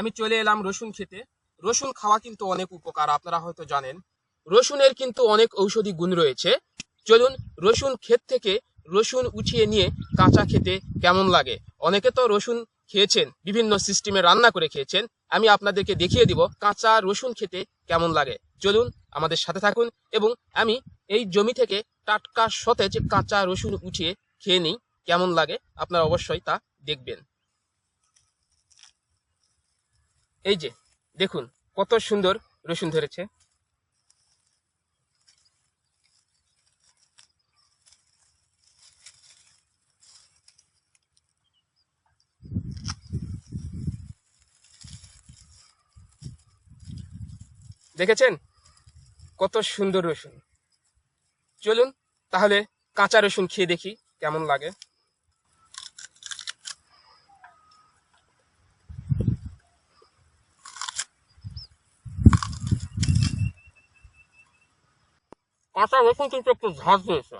আমি চলে এলাম রসুন খেতে। রসুন খাওয়া কিন্তু অনেক উপকার, আপনারা হয়তো জানেন। রসুনের কিন্তু অনেক ঔষধি গুণ রয়েছে। চলুন রসুন ক্ষেত থেকে রসুন উঠিয়ে নিয়ে কাঁচা খেতে কেমন লাগে? অনেকে তো রসুন খেয়েছেন, বিভিন্ন সিস্টেমে রান্না করে খেয়েছেন। আমি আপনাদেরকে দেখিয়ে দিব কাঁচা রসুন খেতে কেমন লাগে। চলুন আমাদের সাথে থাকুন এবং আমি এই জমি থেকে টাটকা সতেজ কাঁচা রসুন উঠিয়ে খেয়ে নিই, কেমন লাগে আপনারা অবশ্যই তা দেখবেন। এই যে, দেখুন, কত সুন্দর রসুন ধরেছে। দেখেছেন? কত সুন্দর রসুন। চলুন তাহলে কাঁচা রসুন খেয়ে দেখি কেমন লাগে। কাঁচা রসুন কিন্তু একটু ঝাঁজ দিয়েছে।